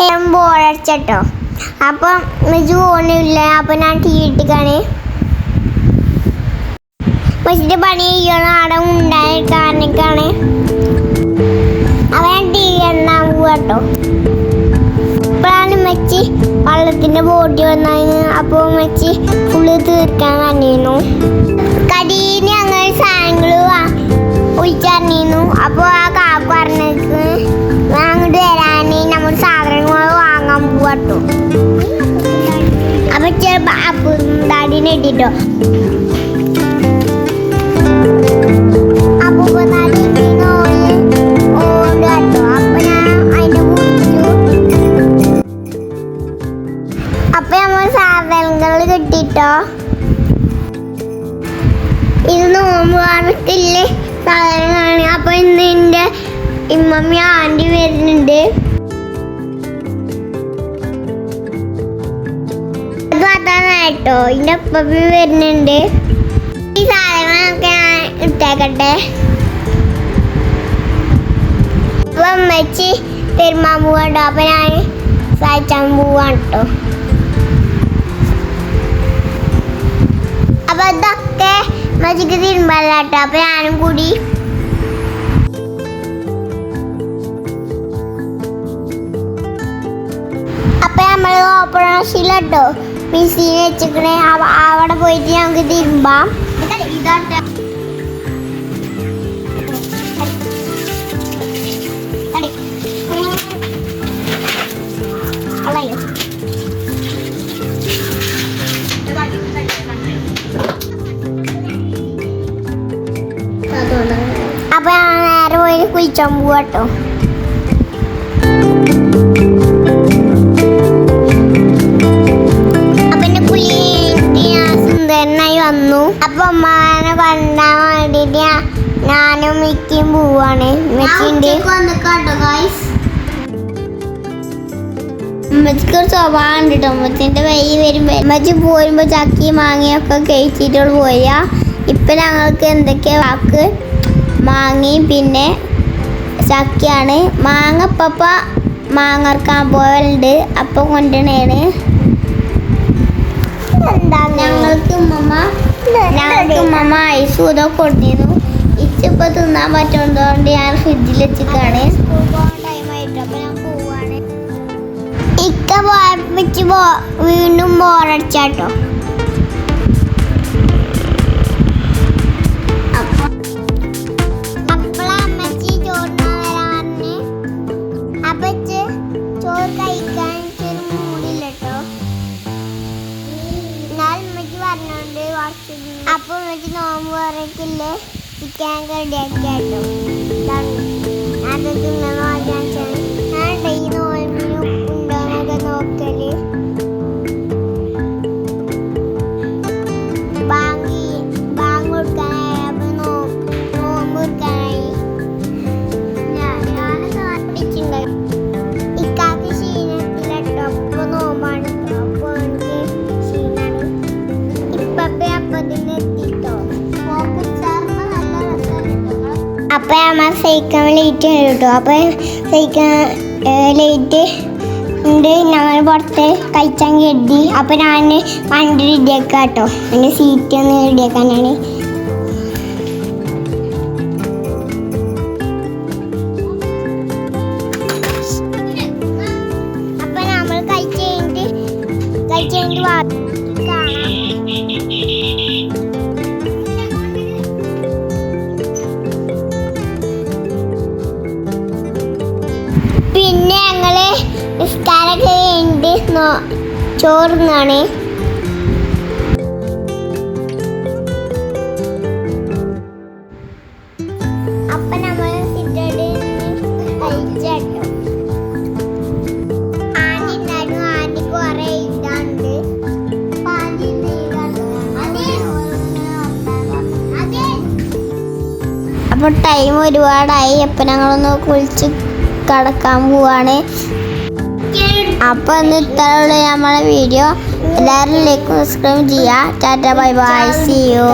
ഞാൻ ഉഴച്ചട്ടോ അപ്പം മിജു പോണില്ല അപ്പൊ ഞാൻ ടീ ഇട്ടിക്കാണ്. മെച്ചിന്റെ പണി ചെയ്യണം. അവിടെ ഉണ്ടായ കാരണക്കാണ്. അപ്പൊ ഞാൻ ടീ എണ്ണാൻ പോവാട്ടോ ഇപ്പോഴാണ് മെച്ചി വള്ളത്തിന്റെ ബോട്ടി വന്നു അപ്പോൾ മെച്ചി ഫുള്ള് തീർക്കാൻ കണ്ടിരുന്നു കടീന് അങ്ങനെ സാധനങ്ങൾ ഒഴിച്ചറിഞ്ഞിരുന്നു അപ്പോൾ ആ താടിനെ ഇട്ടിട്ടോ അപ്പൊ നമ്മൾ സാധനങ്ങൾ കിട്ടിട്ടോ. ഇത് നോമ്പ് കാലത്തില്ലേ സാധനങ്ങളാണ് അപ്പൊ ഇന്ന് എന്റെ ഇമ്മമ്മ ആണ്ടി വരുന്നുണ്ട്. അതാണായിട്ടോ ഇതിന്റെ ഒപ്പം വരുന്നുണ്ട്. ഈ സാധനങ്ങളൊക്കെ ഞാൻ ഇട്ടേക്കട്ടെ. അപ്പൊ അമ്മച്ചി പെരുമാൻ പോവാട്ടോ അപ്പൊ ഞാൻ സഹായിച്ചാൻ പോവാണ് കേട്ടോ. അപ്പൊ ഇതൊക്കെ മജിക്ക് തിരുമ്പല്ലാട്ടോ അപ്പൊ ഞാനും കൂടി അപ്പൊ നമ്മൾ ഓപ്പറേഷനിലട്ടോ മിസ്സിനെ വെച്ചിക്കണേ അവ- അവിടെ പോയിട്ട് ഞങ്ങൾക്ക് തിരുമ്പാം. കളയോ അപ്പൊ ഞാൻ നേരെ പോയി കുളിച്ചാൻ പോവാട്ടോ. പോവാണ്. ഉമ്മച്ചിക്ക് സ്വഭാവം ഉണ്ട് കേട്ടോ ഉമ്മച്ചിന്റെ വൈ വരുമ്പോ ഉമ്മച്ചി പോരുമ്പോ ചക്കി മാങ്ങയൊക്കെ കഴിച്ചിട്ട് പോയ ഇപ്പൊ ഞങ്ങൾക്ക് എന്തൊക്കെ വാക്ക്? മാങ്ങി പിന്നെ ചക്കയാണ്. മാങ്ങ പപ്പ മാങ്ങർക്കാൻ പോയലുണ്ട് അപ്പൊ കൊണ്ടുവരണേണ്. ഞങ്ങൾക്ക് ഉമ്മമ്മ ഞങ്ങൾക്ക് ഉമ്മമ്മ ഐസ് ഇതൊക്കെ കൊടുത്തിരുന്നു. ഇച്ചിപ്പോ തിന്നാൻ പറ്റുന്നതുകൊണ്ട് ഞാൻ ഫ്രിഡ്ജിൽ വെച്ചിട്ടാണ്. ഇക്ക പോയപ്പിച്ച് വീണ്ടും ബോറടിച്ചാട്ടോ അപ്പൊ നോമ്പ് പറയത്തില്ലേ ചിക്കൻ റെഡിയാക്കിയാട്ടോ ഇതാണ്. അത് തിന്നണോ ഞാൻ ഞാൻ അപ്പൊ അമ്മ സൈക്കിൾ ലേറ്റ് കേട്ടോ അപ്പം സൈക്കിൾ ലേറ്റ് ഉണ്ട്. ഞങ്ങൾ പുറത്ത് കഴിച്ചാൻ കരുതി. അപ്പം ഞാൻ വണ്ടി റെഡിയാക്കാം കേട്ടോ എന്റെ സീറ്റ് ഒന്ന് റെഡിയാക്കാനാണ് അപ്പം നമ്മൾ കഴിച്ച് കഴിഞ്ഞിട്ട് കഴിച്ച് കഴിഞ്ഞിട്ട് കാണാം ഇതാണ്ട് ഞങ്ങൾ ആന്റി ഇന്ന് ഇതാണ്ട്. അപ്പോൾ ടൈം ഒരുപാടായി. അപ്പം ഞങ്ങളൊന്ന് കുളിച്ച് കടക്കാൻ പോവാണ്. അപ്പോൾ ഇന്ന് ഇത്രയുള്ള നമ്മളെ വീഡിയോ എല്ലാവരും ലൈക്ക് സബ്സ്ക്രൈബ് ചെയ്യുക tata bye bye see you